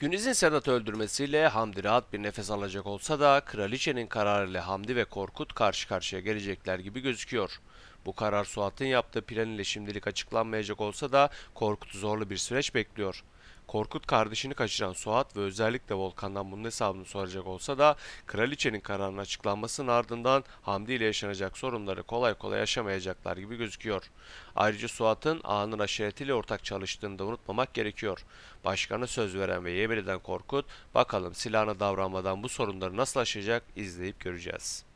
Güniz'in Sedat'ı öldürmesiyle Hamdi rahat bir nefes alacak olsa da kraliçenin kararıyla Hamdi ve Korkut karşı karşıya gelecekler gibi gözüküyor. Bu karar Suat'ın yaptığı plan ile şimdilik açıklanmayacak olsa da Korkut'u zorlu bir süreç bekliyor. Korkut kardeşini kaçıran Suat ve özellikle Volkan'dan bunun hesabını soracak olsa da kraliçenin kararının açıklanmasının ardından Hamdi ile yaşanacak sorunları kolay kolay yaşamayacaklar gibi gözüküyor. Ayrıca Suat'ın ağanın aşiretiyle ortak çalıştığını da unutmamak gerekiyor. Başkanı söz veren ve yemin eden Korkut bakalım silahına davranmadan bu sorunları nasıl aşacak izleyip göreceğiz.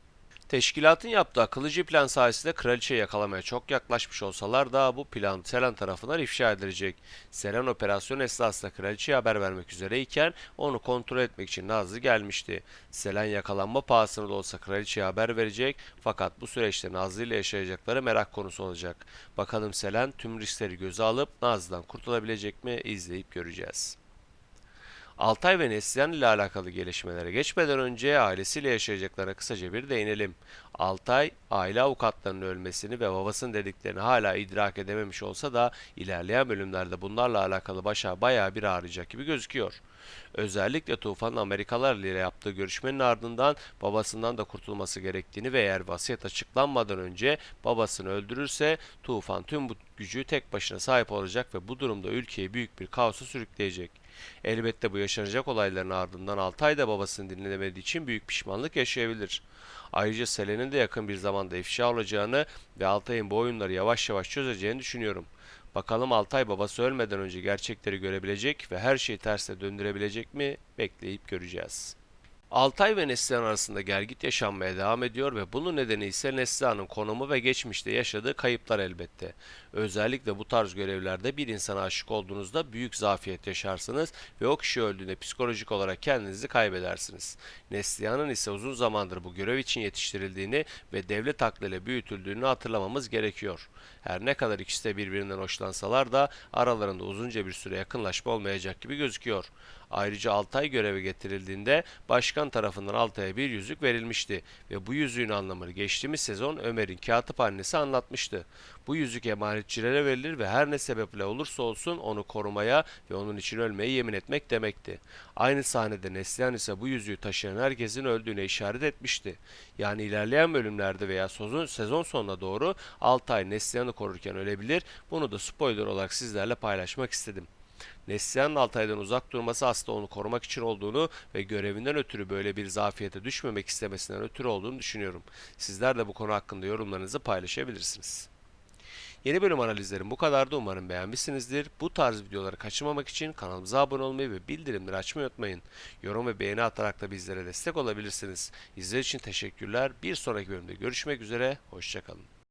Teşkilatın yaptığı akıllıcı plan sayesinde kraliçeyi yakalamaya çok yaklaşmış olsalar da bu plan Selen tarafından ifşa edilecek. Selen operasyon esnasında kraliçeye haber vermek üzereyken onu kontrol etmek için Nazlı gelmişti. Selen yakalanma pahasına da olsa kraliçeye haber verecek fakat bu süreçte Nazlı ile yaşayacakları merak konusu olacak. Bakalım Selen tüm riskleri göze alıp Nazlı'dan kurtulabilecek mi izleyip göreceğiz. Altay ve Neslihan ile alakalı gelişmelere geçmeden önce ailesiyle yaşayacaklarına kısaca bir değinelim. Altay, aile avukatlarının ölmesini ve babasının dediklerini hala idrak edememiş olsa da ilerleyen bölümlerde bunlarla alakalı başa bayağı bir ağrıyacak gibi gözüküyor. Özellikle Tufan'ın Amerikalılar ile yaptığı görüşmenin ardından babasından da kurtulması gerektiğini ve eğer vasiyet açıklanmadan önce babasını öldürürse Tufan tüm bu gücü tek başına sahip olacak ve bu durumda ülkeyi büyük bir kaosa sürükleyecek. Elbette bu yaşanacak olayların ardından Altay da babasını dinlemediği için büyük pişmanlık yaşayabilir. Ayrıca Selen'in de yakın bir zamanda ifşa olacağını ve Altay'ın bu oyunları yavaş yavaş çözeceğini düşünüyorum. Bakalım Altay babası ölmeden önce gerçekleri görebilecek ve her şeyi tersine döndürebilecek mi? Bekleyip göreceğiz. Altay ve Neslihan arasında gergit yaşanmaya devam ediyor ve bunun nedeni ise Neslihan'ın konumu ve geçmişte yaşadığı kayıplar elbette. Özellikle bu tarz görevlerde bir insana aşık olduğunuzda büyük zafiyet yaşarsınız ve o kişi öldüğünde psikolojik olarak kendinizi kaybedersiniz. Neslihan'ın ise uzun zamandır bu görev için yetiştirildiğini ve devlet aklıyla büyütüldüğünü hatırlamamız gerekiyor. Her ne kadar ikisi de birbirinden hoşlansalar da aralarında uzunca bir süre yakınlaşma olmayacak gibi gözüküyor. Ayrıca Altay göreve getirildiğinde başkan tarafından Altay'a bir yüzük verilmişti ve bu yüzüğün anlamını geçtiğimiz sezon Ömer'in katip annesi anlatmıştı. Bu yüzük emanetçilere verilir ve her ne sebeple olursa olsun onu korumaya ve onun için ölmeye yemin etmek demekti. Aynı sahnede Neslihan ise bu yüzüğü taşıyan herkesin öldüğüne işaret etmişti. Yani ilerleyen bölümlerde veya sezon, sezon sonuna doğru Altay Neslihan'ı korurken ölebilir. Bunu da spoiler olarak sizlerle paylaşmak istedim. Neslihan'ın Altay'dan uzak durması aslında onu korumak için olduğunu ve görevinden ötürü böyle bir zafiyete düşmemek istemesinden ötürü olduğunu düşünüyorum. Sizler de bu konu hakkında yorumlarınızı paylaşabilirsiniz. Yeni bölüm analizlerim bu kadardı. Umarım beğenmişsinizdir. Bu tarz videoları kaçırmamak için kanalımıza abone olmayı ve bildirimleri açmayı unutmayın. Yorum ve beğeni atarak da bizlere destek olabilirsiniz. İzlediğiniz için teşekkürler. Bir sonraki bölümde görüşmek üzere. Hoşçakalın.